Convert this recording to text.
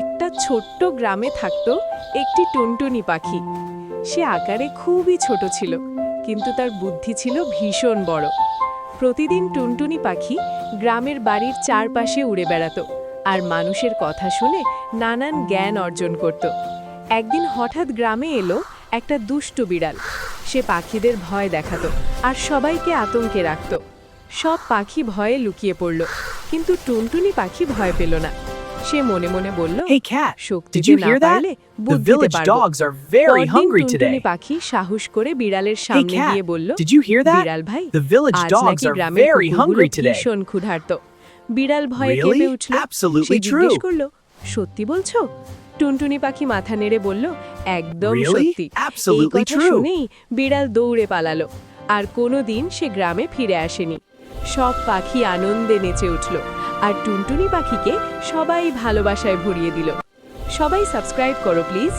একটা ছোট্ট গ্রামে থাকত একটি টুনটুনি পাখি। সে আকারে খুবই ছোট ছিল, কিন্তু তার বুদ্ধি ছিল ভীষণ বড়। প্রতিদিন টুনটুনি পাখি গ্রামের বাড়ির চারপাশে উড়ে বেড়াতো আর মানুষের কথা শুনে নানান জ্ঞান অর্জন করত। একদিন হঠাৎ গ্রামে এলো একটা দুষ্টু বিড়াল। সে পাখিদের ভয় দেখাতো আর সবাইকে আতঙ্কে রাখত। সব পাখি ভয়ে লুকিয়ে পড়ল, কিন্তু টুনটুনি পাখি ভয় পেল না। সে মনে মনে বলল Hey cat, শক্তিতে did you না hear that? পারলে The বুদ্ধিতে village পারব। dogs are very পরদিন hungry টুনটুনি today. পাখি সাহস করে বিড়ালের Hey সামনে cat, গিয়ে বলল did you hear that? বিড়াল ভাই The village আজ dogs নাকি are গ্রামের very কুকুরগুলো hungry today. ভীষণ ক্ষুধার্ত বিড়াল ভয়ে Really? কেঁপে উঠল Absolutely সে জিজ্ঞেস true. করল সত্যি বলছো টুনটুনি পাখি মাথা নেড়ে বলল একদম Really? সত্যি এই Absolutely কথা true. শুনেই বিড়াল দৌড়ে পালালো আর কোনো দিন সে গ্রামে ফিরে আসেনি সব পাখি আনন্দে নেচে উঠল আর টুনটুনি পাখিকে সবাই ভালোবাসায় ভরিয়ে দিল। সবাই সাবস্ক্রাইব করো প্লিজ